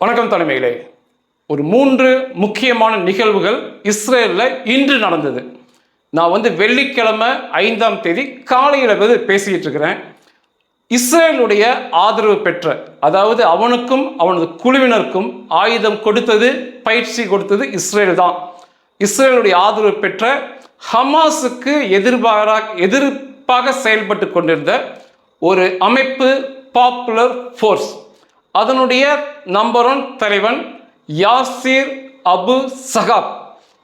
வணக்கம் தலைமையிலே. ஒரு மூன்று முக்கியமான நிகழ்வுகள் இஸ்ரேலில் இன்று நடந்தது. நான் வந்து வெள்ளிக்கிழமை ஐந்தாம் தேதி காலையில் வந்து பேசிக்கிட்டு இருக்கிறேன். இஸ்ரேலுடைய ஆதரவு பெற்ற அதாவது அவனுக்கும் அவனது குழுவினருக்கும் ஆயுதம் கொடுத்தது பயிற்சி கொடுத்தது இஸ்ரேல் தான். இஸ்ரேலுடைய ஆதரவு பெற்ற ஹமாஸுக்கு எதிர்பாராக எதிர்ப்பாக செயல்பட்டு கொண்டிருந்த ஒரு அமைப்பு பாப்புலர் ஃபோர்ஸ் அதனுடைய நம்பர் ஒன் தலைவன் யாசிர் அபு சகாப்.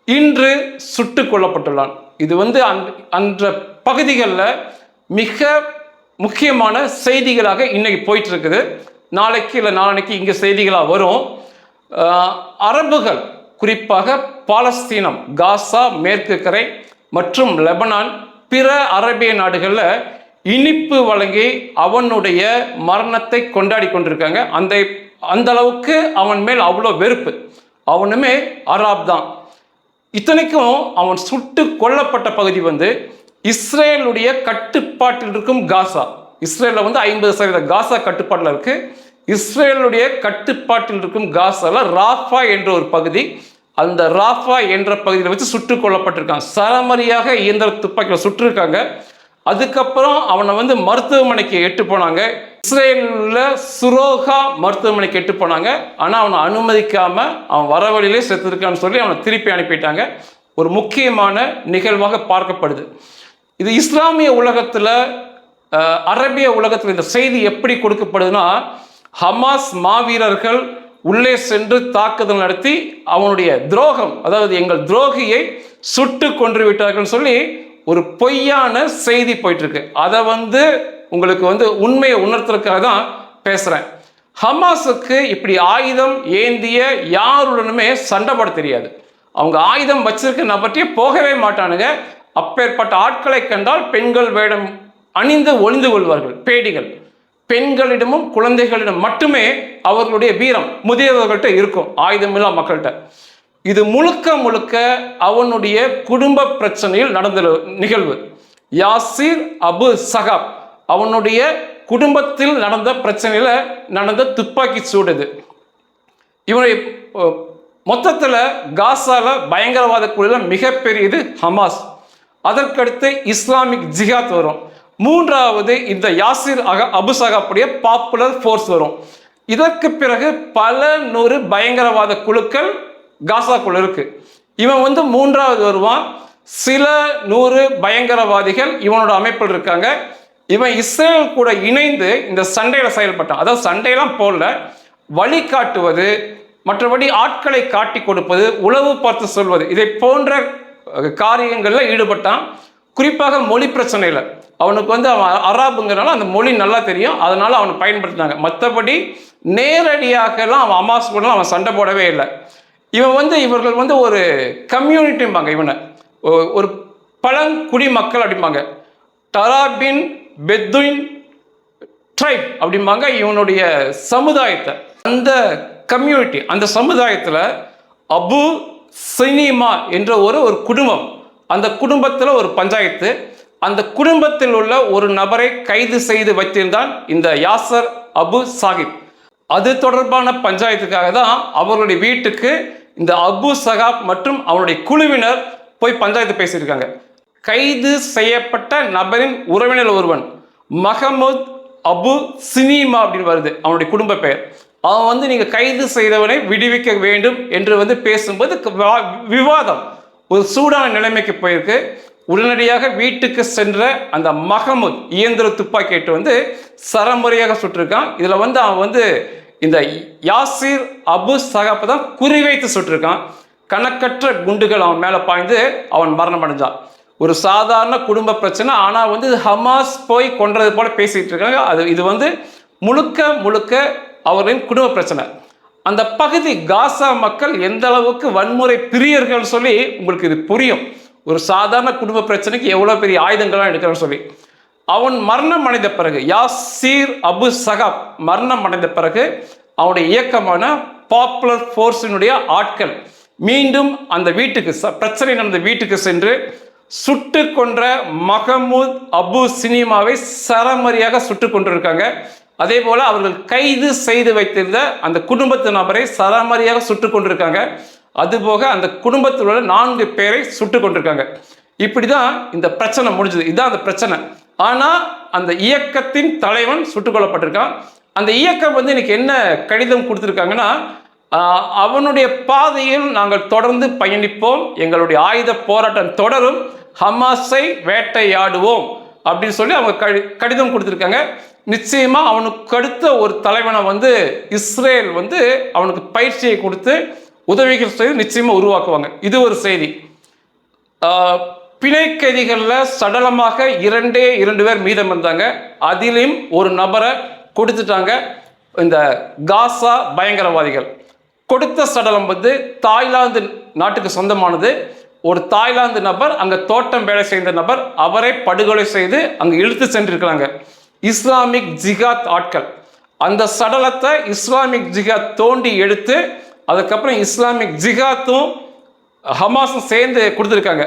இன்று சுட்டு கொல்லப்பட்டுள்ளான். இது வந்து அந்த அன்ற பகுதிகளில் மிக முக்கியமான செய்திகளாக இன்னைக்கு போயிட்டு இருக்குது நாளைக்கு இல்லை நாளைக்கு இங்கே செய்திகளாக வரும். அரபுகள் குறிப்பாக பாலஸ்தீனம் காசா மேற்கு கரை மற்றும் லெபனான் பிற அரேபிய நாடுகளில் இனிப்பு வழங்கி அவனுடைய மரணத்தை கொண்டாடி கொண்டிருக்காங்க. அந்த அந்த அளவுக்கு அவன் மேல் அவ்வளோ வெறுப்பு. அவனுமே அராப் தான். இத்தனைக்கும் அவன் சுட்டு கொல்லப்பட்ட பகுதி வந்து இஸ்ரேலுடைய கட்டுப்பாட்டில் இருக்கும் காசா. இஸ்ரேலில் வந்து ஐம்பது சதவீத காசா கட்டுப்பாட்டில் இருக்கு. இஸ்ரேலுடைய கட்டுப்பாட்டில் இருக்கும் காசால ராஃபா என்ற ஒரு பகுதி அந்த ராஃபா என்ற பகுதியில் வச்சு சுட்டுக் கொல்லப்பட்டிருக்காங்க. சரமரியாக இயந்திர துப்பாக்கியில் சுட்டிருக்காங்க. அதுக்கப்புறம் அவனை வந்து மருத்துவமனைக்கு எட்டு போனாங்க. இஸ்ரேலில் சுரோகா மருத்துவமனைக்கு எட்டு போனாங்க. ஆனால் அவனை அனுமதிக்காம அவன் வர வழியிலே செத்துருக்கான்னு சொல்லி அவனை திருப்பி அனுப்பிட்டாங்க. ஒரு முக்கியமான நிகழ்வாக பார்க்கப்படுது. இது இஸ்லாமிய உலகத்தில் அரபிய உலகத்தில் இந்த செய்தி எப்படி கொடுக்கப்படுதுன்னா ஹமாஸ் மாவீரர்கள் உள்ளே சென்று தாக்குதல் நடத்தி அவனுடைய துரோகம் அதாவது எங்கள் துரோகியை சுட்டு கொன்று விட்டார்கள் சொல்லி ஒரு பொய்யான செய்தி போயிட்டுருக்கு. அதை வந்து உங்களுக்கு வந்து உண்மையை உணர்த்துறதுக்காக தான் பேசுகிறேன் ஹமாஸுக்கு இப்படி ஆயுதம் ஏந்திய யாருடனுமே சண்டை போட தெரியாது. அவங்க ஆயுதம் வச்சிருக்க நபர்கிட்டயே போகவே மாட்டானுங்க. அப்பேற்பட்ட ஆட்களை கண்டால் பெண்கள் வேடம் அணிந்து ஒளிந்து கொள்வார்கள் பேடிகள். பெண்களிடமும் குழந்தைகளிடம் மட்டுமே அவர்களுடைய வீரம் முதியவர்கள்ட்ட இருக்கும். ஆயுதமில்லா மக்கள்கிட்ட. இது முழுக்க முழுக்க அவனுடைய குடும்ப பிரச்சனையில் நடந்த நிகழ்வு. யாசிர் அபு சகாப் அவனுடைய குடும்பத்தில் நடந்த பிரச்சனையில் நடந்த துப்பாக்கி சூடுது. இவனை மொத்தத்தில் காசால பயங்கரவாத குழுல மிகப்பெரியது ஹமாஸ். அதற்கடுத்து இஸ்லாமிக் ஜிஹாத் வரும். மூன்றாவது இந்த யாசிர் அக அபு சகாப்புடைய பாப்புலர் ஃபோர்ஸ் வரும். இதற்கு பிறகு பல நூறு பயங்கரவாத குழுக்கள் காசாக்குள்ள இருக்கு. இவன் வந்து மூன்றாவது வருவான். சில நூறு பயங்கரவாதிகள் இவனோட அமைப்பில் இருக்காங்க. இவன் இஸ்ரேல் கூட இணைந்து இந்த சண்டையில செயல்பட்டான். அதாவது சண்டையெல்லாம் போடல. வழிகாட்டுவது மற்றபடி ஆட்களை காட்டி கொடுப்பது உளவு பார்த்து சொல்வது இதை போன்ற காரியங்களில் ஈடுபட்டான். குறிப்பாக மொழி பிரச்சனையில். அவனுக்கு வந்து அவன் அராபுங்கிறனால அந்த மொழி நல்லா தெரியும். அதனால அவனை பயன்படுத்தினாங்க. மற்றபடி நேரடியாகலாம் அவன் அமாஸ் கூடலாம் அவன் சண்டை போடவே இல்லை. இவன் வந்து இவர்கள் வந்து ஒரு கம்யூனிட்டிம்பாங்க இவனை. ஒரு பழங்குடி மக்கள் அப்படிம்பாங்க. டராபின் பெத்துயின் ட்ரைப் அப்படிம்பாங்க இவனுடைய சமுதாயத்தை. அந்த கம்யூனிட்டி அந்த சமுதாயத்தில் அபு சினிமா என்ற ஒரு ஒரு குடும்பம். அந்த குடும்பத்தில் ஒரு பஞ்சாயத்து. அந்த குடும்பத்தில் உள்ள ஒரு நபரை கைது செய்து வைத்திருந்தான் இந்த யாசர் அபு சாஹிப் அது தொடர்பான பஞ்சாயத்துக்காக தான் அவர்களுடைய வீட்டுக்கு இந்த அபு சகாப் மற்றும் அவனுடைய குழுவினர் போய் பஞ்சாயத்து பேசியிருக்காங்க. கைது செய்யப்பட்ட நபரின் உறவினர் ஒருவன் மஹமூத் அபு சினிமா அப்படின்னு வருது அவனுடைய குடும்ப பெயர். அவன் வந்து நீங்கள் கைது செய்தவனை விடுவிக்க வேண்டும் என்று வந்து பேசும்போது விவாதம் ஒரு சூடான நிலைமைக்கு போயிருக்கு. உடனடியாக வீட்டுக்கு சென்ற அந்த மஹமூத் இயந்திர துப்பாக்கிட்டு வந்து சரமுறையாக சுட்டிருக்கான். இதில் வந்து அவன் வந்து இந்த யாசிர் அபு சகாப்பை தான் குறிவைத்து சுட்டிருக்கான் கணக்கற்ற குண்டுகள் அவன் மேலே பாய்ந்து அவன் மரணம் அடைஞ்சான். ஒரு சாதாரண குடும்ப பிரச்சனை ஆனால் வந்து ஹமாஸ் போய் கொன்றது போல பேசிகிட்டு இருக்காங்க. அது இது வந்து முழுக்க முழுக்க அவர்களின் குடும்ப பிரச்சனை. அந்த பகுதி காசா மக்கள் எந்த அளவுக்கு வன்முறை பிரியர்கள் சொல்லி உங்களுக்கு இது புரியும். ஒரு சாதாரண குடும்ப பிரச்சனைக்கு எவ்வளோ பெரிய ஆயுதங்கள்லாம் எடுக்கிறான் சொல்லி. அவன் மரணம் அடைந்த பிறகு யாசீர் அபு சகாப் மரணம் அடைந்த பிறகு அவனுடைய இயக்கமான பாப்புலர் ஃபோர்ஸினுடைய ஆட்கள் மீண்டும் அந்த வீட்டுக்கு ச- பிரச்சனை நடந்த வீட்டுக்கு சென்று சுட்டு கொன்ற மஹமூத் அபு சினிமாவை சரமரியாக சுட்டு கொண்டிருக்காங்க. அதே போல அவர்கள் கைது செய்து வைத்திருந்த அந்த குடும்பத்து நபரை சராமரியாக சுட்டு கொண்டிருக்காங்க. அதுபோக அந்த குடும்பத்தில் உள்ள நான்கு பேரை சுட்டு கொண்டிருக்காங்க. இப்படிதான் இந்த பிரச்சனை முடிஞ்சது. இதுதான் அந்த பிரச்சனை. ஆனா அந்த இயக்கத்தின் தலைவன் சுட்டுக் கொல்லப்பட்டிருக்கான். அந்த இயக்கம் வந்து இன்னைக்கு என்ன கடிதம் கொடுத்துருக்காங்கன்னா அவனுடைய பாதையில் நாங்கள் தொடர்ந்து பயணிப்போம் எங்களுடைய ஆயுத போராட்டம் தொடரும் ஹமாஸை வேட்டையாடுவோம் அப்படின்னு சொல்லி அவங்க கடி கடிதம் கொடுத்துருக்காங்க. நிச்சயமா அவனுக்கு அடுத்த ஒரு தலைவனை வந்து இஸ்ரேல் வந்து அவனுக்கு பயிற்சியை கொடுத்து உதவிகள் செய்து நிச்சயமா உருவாக்குவாங்க. இது ஒரு செய்தி. ஆஹ், பிணை கைதிகளில் சடலமாக இரண்டே இரண்டு பேர் மீதம் இருந்தாங்க. அதிலும் ஒரு நபரை கொடுத்துட்டாங்க. இந்த காசா பயங்கரவாதிகள். கொடுத்த சடலம் வந்து தாய்லாந்து நாட்டுக்கு சொந்தமானது. ஒரு தாய்லாந்து நபர் அங்கே தோட்டம் வேலை செய்த நபர் அவரை படுகொலை செய்து அங்கே இழுத்து சென்றிருக்கிறாங்க. இஸ்லாமிக் ஜிகாத் ஆட்கள். அந்த சடலத்தை இஸ்லாமிக் ஜிகாத் தோண்டி எடுத்து அதுக்கப்புறம் இஸ்லாமிக் ஜிகாத்தும் ஹமாஸும் சேர்ந்து கொடுத்துருக்காங்க.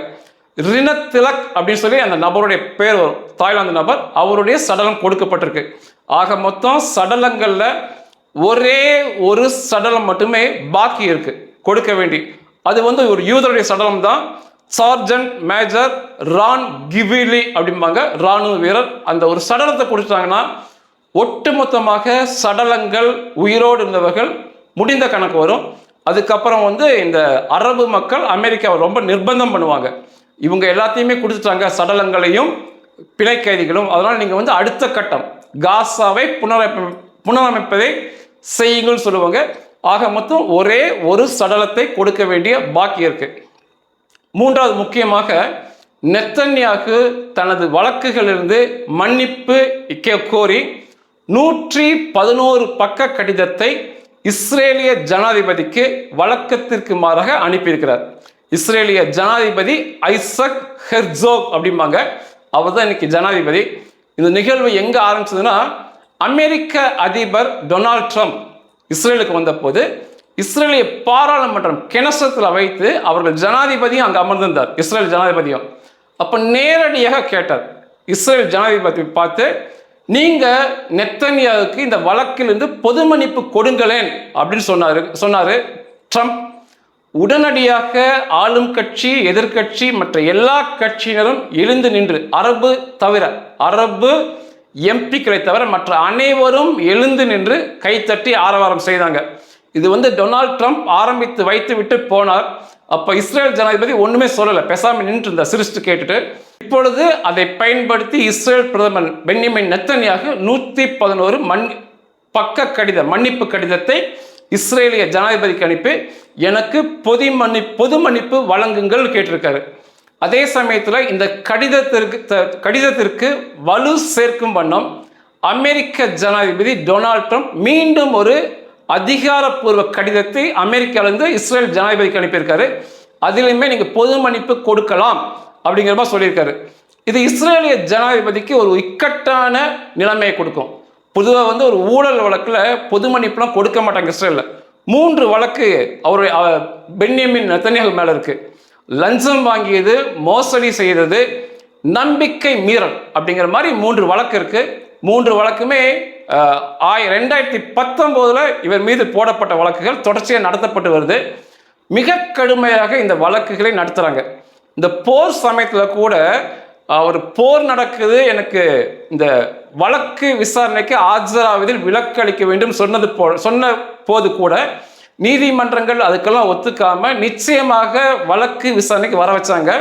ரினத் திலக் அப்படின்னு சொல்லி அந்த நபருடைய பேர் வரும். தாய்லாந்து நபர் அவருடைய சடலம் கொடுக்கப்பட்டிருக்கு. ஆக மொத்தம் சடலங்களில் ஒரே ஒரு சடலம் மட்டுமே பாக்கி இருக்கு. கொடுக்க வேண்டி. அது வந்து ஒரு யூதருடைய சடலம் தான். சார்ஜன்ட் மேஜர் ரான் கிவிலி அப்படிம்பாங்க. ராணுவ வீரர் அந்த ஒரு சடலத்தை கொடுத்தாங்கன்னா ஒட்டுமொத்தமாக சடலங்கள் உயிரோடு இருந்தவர்கள் முடிந்த கணக்கு வரும். அதுக்கப்புறம் வந்து இந்த அரபு மக்கள் அமெரிக்காவை ரொம்ப நிர்பந்தம் பண்ணுவாங்க. இவங்க எல்லாத்தையுமே கொடுத்துட்டாங்க சடலங்களையும் பிணை கைதிகளும் அதனால் நீங்கள் வந்து அடுத்த கட்டம் காசாவை புனரமை புனரமைப்பதை செய்யுங்கள்னு சொல்லுவாங்க. ஆக மொத்தம் ஒரே ஒரு சடலத்தை கொடுக்க வேண்டிய பாக்கி இருக்கு. மூன்றாவது முக்கியமாக நெத்தன்யாகு தனது வழக்குகளிலிருந்து மன்னிப்பு கோரி நூற்றி பதினோரு பக்க கடிதத்தை இஸ்ரேலிய ஜனாதிபதிக்கு வழக்கத்திற்கு மாறாக அனுப்பியிருக்கிறார். இஸ்ரேலிய ஜனாதிபதி ஐசக் ஹெர்சோக் அப்படிம்பாங்க. அவர் தான் இன்னைக்கு ஜனாதிபதி. இந்த நிகழ்வு எங்க ஆரம்பிச்சதுன்னா அமெரிக்க அதிபர் டொனால்ட் ட்ரம்ப் இஸ்ரேலுக்கு வந்தபோது இஸ்ரேலிய பாராளுமன்றம் கெனசத்தில் வைத்து அவர்கள் ஜனாதிபதியும் அங்கே அமர்ந்திருந்தார். இஸ்ரேல் ஜனாதிபதியும். அப்போ நேரடியாக கேட்டார். இஸ்ரேல் ஜனாதிபதி பார்த்து நீங்கள் நெத்தன்யாவுக்கு இந்த வழக்கிலிருந்து பொது மன்னிப்பு கொடுங்களேன் அப்படின்னு சொன்னார் சொன்னார் ட்ரம்ப். உடனடியாக ஆளும் கட்சி எதிர்கட்சி மற்ற எல்லா கட்சியினரும் எழுந்து நின்று அரபு தவிர அரபு எம்பிக்களை தவிர மற்ற அனைவரும் எழுந்து நின்று கைத்தட்டி ஆரவாரம் செய்தாங்க. இது வந்து டொனால்ட் ட்ரம்ப் ஆரம்பித்து வைத்து விட்டு போனார். அப்போ இஸ்ரேல் ஜனாதிபதி ஒன்றுமே சொல்லலை. பெசாமி நின்று இருந்த சிரிச்சுட்டு கேட்டுட்டு இப்பொழுது அதை பயன்படுத்தி இஸ்ரேல் பிரதமர் பென்னிமின் நெத்தனியாக நூற்றி பதினோரு மண் பக்க கடித மன்னிப்பு கடிதத்தை இஸ்ரேலிய ஜனாதிபதிக்கு அனுப்பி எனக்கு பொது மன்னி பொது மன்னிப்பு வழங்குங்கள் கேட்டிருக்காரு. அதே சமயத்தில் இந்த கடிதத்திற்கு த- கடிதத்திற்கு வலு சேர்க்கும் வண்ணம் அமெரிக்க ஜனாதிபதி டொனால்ட் ட்ரம்ப் மீண்டும் ஒரு அதிகாரப்பூர்வ கடிதத்தை அமெரிக்காவிலிருந்து இஸ்ரேல் ஜனாதிபதிக்கு அனுப்பியிருக்காரு. அதிலுமே நீங்கள் பொது மன்னிப்பு கொடுக்கலாம் அப்படிங்கிற மாதிரி சொல்லியிருக்காரு. இது இஸ்ரேலிய ஜனாதிபதிக்கு ஒரு இக்கட்டான நிலைமையை கொடுக்கும். பொதுவாக வந்து ஒரு ஊழல் வழக்கில் பொது மன்னிப்புலாம் கொடுக்க மாட்டாங்க இஸ்ரேலில். மூன்று வழக்கு அவருடைய பென்யமின் நெத்தன்யாகு மேலே இருக்கு. லஞ்சம் வாங்கியது மோசடி செய்தது நம்பிக்கை மீறல் அப்படிங்கிற மாதிரி மூன்று வழக்கு இருக்கு. மூன்று வழக்குமே ஆய ரெண்டாயிரத்தி பத்தொம்போதில் இவர் மீது போடப்பட்ட வழக்குகள் தொடர்ச்சியாக நடத்தப்பட்டு வருது. மிக கடுமையாக இந்த வழக்குகளை நடத்துகிறாங்க இந்த போர் சமயத்தில் கூட ஒரு போர் நடக்குது. எனக்கு இந்த வழக்கு விசாரணைக்கு ஆஜராவதில் விலக்கு அளிக்க வேண்டும் சொன்னது போ சொன்ன போது கூட நீதிமன்றங்கள் அதுக்கெல்லாம் ஒத்துக்காம நிச்சயமாக வழக்கு விசாரணைக்கு வர வச்சாங்க.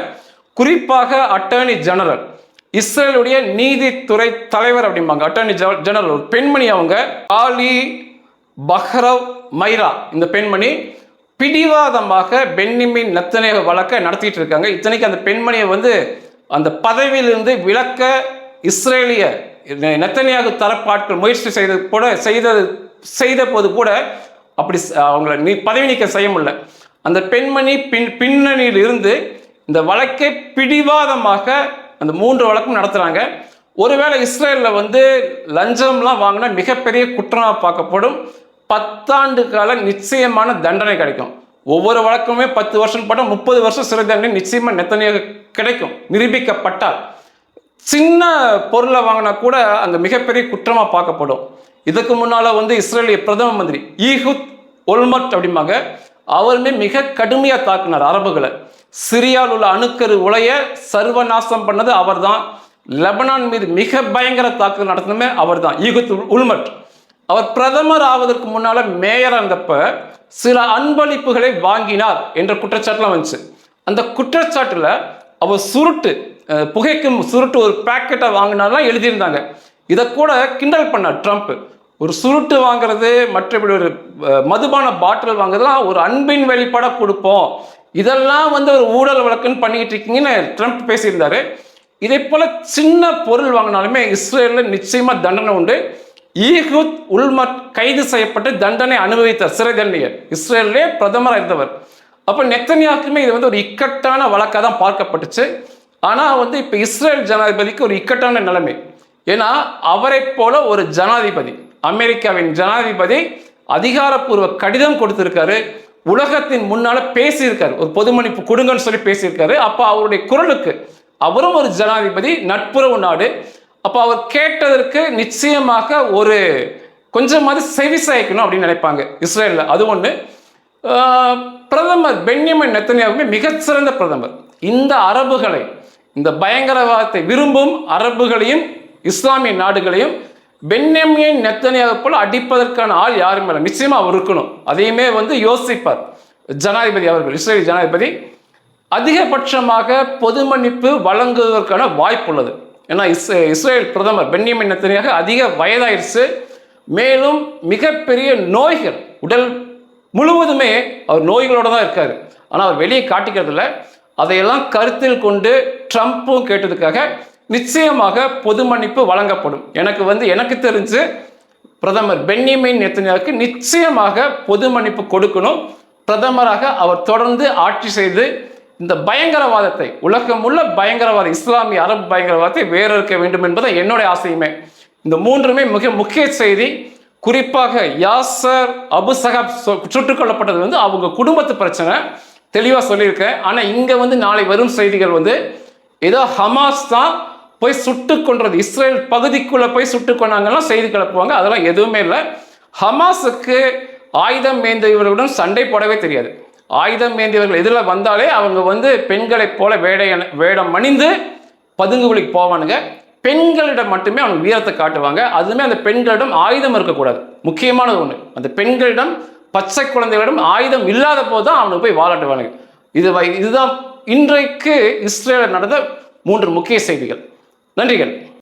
குறிப்பாக அட்டர்னி ஜெனரல் இஸ்ரேலுடைய நீதித்துறை தலைவர் அப்படிம்பாங்க. அட்டர்னி ஜெனரல் ஒரு பெண்மணி அவங்க. ஆலி பஹ்ரவ் மைரா இந்த பெண்மணி பிடிவாதமாக பென்னிமின் நத்தனேக வழக்கை நடத்திட்டு இருக்காங்க. இத்தனைக்கு அந்த பெண்மணியை வந்து அந்த பதவியிலிருந்து விலக்க இஸ்ரேலிய நெத்தனியாக தரப்பாட்கள் முயற்சி செய்தது கூட செய்தது செய்த போது கூட அப்படி அவங்கள நீ பதவி நீக்கம் செய்ய முடியல. அந்த பெண்மணி பின் பின்னணியில் இருந்து இந்த வழக்கை பிடிவாதமாக அந்த மூன்று வழக்கும் நடத்துகிறாங்க ஒருவேளை இஸ்ரேலில் வந்து லஞ்சம்லாம் வாங்கினா மிகப்பெரிய குற்றமாக பார்க்கப்படும். பத்தாண்டு கால நிச்சயமான தண்டனை கிடைக்கும். ஒவ்வொரு வழக்குமே பத்து வருஷம் போட்டால் முப்பது வருஷம் சிறை தண்டனை நிச்சயமாக நெத்தனியாக கிடைக்கும். நிரூபிக்கப்பட்டால். சின்ன பொருளை வாங்கினா கூட அந்த மிகப்பெரிய குற்றமாக பார்க்கப்படும். இதுக்கு முன்னால வந்து இஸ்ரேலிய பிரதம மந்திரி ஈஹுத் ஒல்மட் அப்படிம்பாங்க. அவருமே மிக கடுமையாக தாக்குனார் அரபுகளை. சிரியாவில் உள்ள அணுக்கரு உலைய சர்வநாசம் பண்ணது அவர் தான் லெபனான் மீது மிக பயங்கர தாக்குதல் நடத்தினமே அவர்தான் ஈகுத் உல்மட் அவர் பிரதமர் ஆவதற்கு முன்னால் மேயர் இருந்தப்ப சில அன்பளிப்புகளை வாங்கினார் என்ற குற்றச்சாட்டுலாம் வந்துச்சு. அந்த குற்றச்சாட்டில் அவர் சுருட்டு புகைக்கும் சுருட்டு ஒரு பேக்கெட்டை வாங்கினாலாம் எழுதியிருந்தாங்க. இதை கூட கிண்டல் பண்ணார் ட்ரம்ப். ஒரு சுருட்டு வாங்குறது மற்றபடி ஒரு மதுபான பாட்டில் வாங்குறதுலாம் ஒரு அன்பின் வெளிப்பாடாக கொடுப்போம். இதெல்லாம் வந்து ஒரு ஊழல் வழக்குன்னு பண்ணிக்கிட்டு இருக்கீங்கன்னு ட்ரம்ப் பேசியிருந்தாரு. இதே போல சின்ன பொருள் வாங்கினாலுமே இஸ்ரேலில் நிச்சயமா தண்டனை உண்டு. ஈகுத் உல்மட் கைது செய்யப்பட்டு தண்டனை அனுபவித்தார் சிறை தண்டனையை இஸ்ரேலிலே பிரதமராக இருந்தவர் அப்போ நெத்தனியாக்குமே இது வந்து ஒரு இக்கட்டான வழக்காக தான் பார்க்கப்பட்டுச்சு. ஆனால் வந்து இப்போ இஸ்ரேல் ஜனாதிபதிக்கு ஒரு இக்கட்டான நிலைமை. ஏன்னா அவரை போல ஒரு ஜனாதிபதி அமெரிக்காவின் ஜனாதிபதி அதிகாரப்பூர்வ கடிதம் கொடுத்திருக்காரு. உலகத்தின் முன்னால பேசியிருக்காரு. ஒரு பொதுமணிப்பு கொடுங்கன்னு சொல்லி பேசியிருக்காரு. அப்போ அவருடைய குரலுக்கு அவரும் ஒரு ஜனாதிபதி நட்புறவு நாடு. அப்போ அவர் கேட்டதற்கு நிச்சயமாக ஒரு கொஞ்சமாவது செவி சாய்க்கணும் அப்படின்னு நினைப்பாங்க இஸ்ரேலில். அது ஒன்று பிரதமர் பென்யமின் நெத்தனியாவுமே மிகச்சிறந்த பிரதமர். இந்த அரபுகளை இந்த பயங்கரவாதத்தை விரும்பும் அரபுகளையும் இஸ்லாமிய நாடுகளையும் பென்யமின் நெத்தனியாக போல் அடிப்பதற்கான ஆள் யாரும் இல்லை. நிச்சயமாக அவர் இருக்கணும். அதையுமே வந்து யோசிப்பார் ஜனாதிபதி அவர்கள் இஸ்ரேல் ஜனாதிபதி. அதிகபட்சமாக பொது மன்னிப்பு வழங்குவதற்கான வாய்ப்பு உள்ளது. ஏன்னா இஸ் இஸ்ரேல் பிரதமர் பென்யமின் நெத்தனியாக அதிக வயதாயிருச்சு. மேலும் மிகப்பெரிய நோய்கள் உடல் முழுவதுமே அவர் நோய்களோடு தான் இருக்கார். ஆனால் அவர் வெளியே காட்டிக்கிறதில்ல. அதையெல்லாம் கருத்தில் கொண்டு ட்ரம்ப்பும் கேட்டதுக்காக நிச்சயமாக பொது மன்னிப்பு வழங்கப்படும். எனக்கு வந்து எனக்கு தெரிஞ்சு பிரதமர் பென்யமின் நெத்தனியாவுக்கு நிச்சயமாக பொது மன்னிப்பு கொடுக்கணும். பிரதமராக அவர் தொடர்ந்து ஆட்சி செய்து இந்த பயங்கரவாதத்தை உலகமுள்ள பயங்கரவாத இஸ்லாமிய அரபு பயங்கரவாதத்தை வேற இருக்க வேண்டும் என்பதை என்னுடைய ஆசையுமே. இந்த மூன்றுமே மிக முக்கிய செய்தி. குறிப்பாக யாசர் அபு சஹாப் சுட்டுக் கொல்லப்பட்டது வந்து அவங்க குடும்பத்து பிரச்சனை. தெளிவாக சொல்லியிருக்கேன். ஆனால் இங்கே வந்து நாளை வரும் செய்திகள் வந்து ஏதோ ஹமாஸ் தான் போய் சுட்டு கொன்றது. இஸ்ரேல் பகுதிக்குள்ளே போய் சுட்டு கொண்டாங்கலாம் செய்தி கிளப்புவாங்க. அதெல்லாம் எதுவுமே இல்லை. ஹமாஸுக்கு ஆயுதம் மேய்ந்தவர்களுடன் சண்டை போடவே தெரியாது. ஆயுதம் ஏந்தியவர்கள் எதிரில் வந்தாலே அவங்க வந்து பெண்களைப் போல வேடை வேடம் அணிந்து பதுங்குகுலிக்கு போவானுங்க. பெண்களிடம் மட்டுமே அவங்க வீரத்தை காட்டுவாங்க. அதுவுமே அந்த பெண்களிடம் ஆயுதம் இருக்கக்கூடாது. முக்கியமானது ஒன்று அந்த பெண்களிடம் பச்சை குழந்தைகளிடம் ஆயுதம் இல்லாத போது தான் அவனுக்கு போய் வாழாட்டுவானுங்க இது வை- இதுதான் இன்றைக்கு இஸ்ரேலில் நடந்த மூன்று முக்கிய செய்திகள். நன்றிகள்.